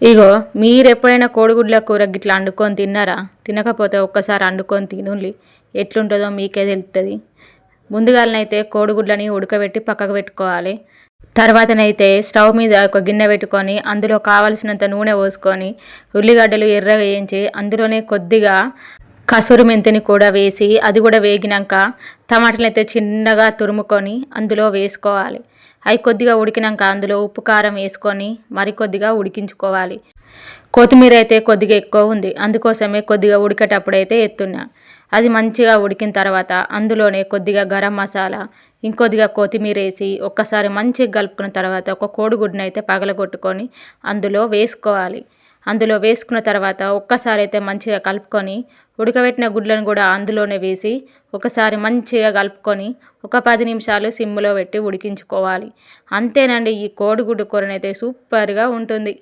ఇగో మీరు ఎప్పుడైనా కోడిగుడ్ల కూర గిట్లా వండుకొని తిన్నారా? తినకపోతే ఒక్కసారి వండుకొని తినుండి ఎట్లుంటుందో మీకే తెలుస్తుంది ముందుగాలనైతే కోడిగుడ్లని ఉడకబెట్టి పక్కకు పెట్టుకోవాలి. తర్వాతనైతే స్టవ్ మీద ఒక గిన్నె పెట్టుకొని అందులో కావలసినంత నూనె పోసుకొని ఉల్లిగడ్డలు ఎర్రగా వేయించి అందులోనే కొద్దిగా కసూరి మెంతిని కూడా వేసి అది కూడా వేగినాక టమాటాలు అయితే చిన్నగా తురుముకొని అందులో వేసుకోవాలి. అవి కొద్దిగా ఉడికినాక అందులో ఉప్పు కారం వేసుకొని మరి కొద్దిగా ఉడికించుకోవాలి. కొత్తిమీర అయితే కొద్దిగా ఎక్కువ ఉంది. అందుకోసమే కొద్దిగా ఉడికేటప్పుడు అయితే ఎత్తున్నా. అది మంచిగా ఉడికిన తర్వాత అందులోనే కొద్దిగా గరం మసాలా ఇంకొద్దిగా కొత్తిమీర వేసి ఒక్కసారి మంచిగా కలుపుకున్న తర్వాత ఒక కోడిగుడ్డునైతే అయితే పగలగొట్టుకొని అందులో వేసుకోవాలి. అందులో వేసుకున్న తర్వాత ఒక్కసారి అయితే మంచిగా కలుపుకొని ఉడకబెట్టిన గుడ్లను కూడా అందులోనే వేసి ఒకసారి మంచిగా కలుపుకొని ఒక పది నిమిషాలు సిమ్లో పెట్టి ఉడికించుకోవాలి. అంతేనండి ఈ కోడిగుడ్డు కూరనైతే సూపర్గా ఉంటుంది.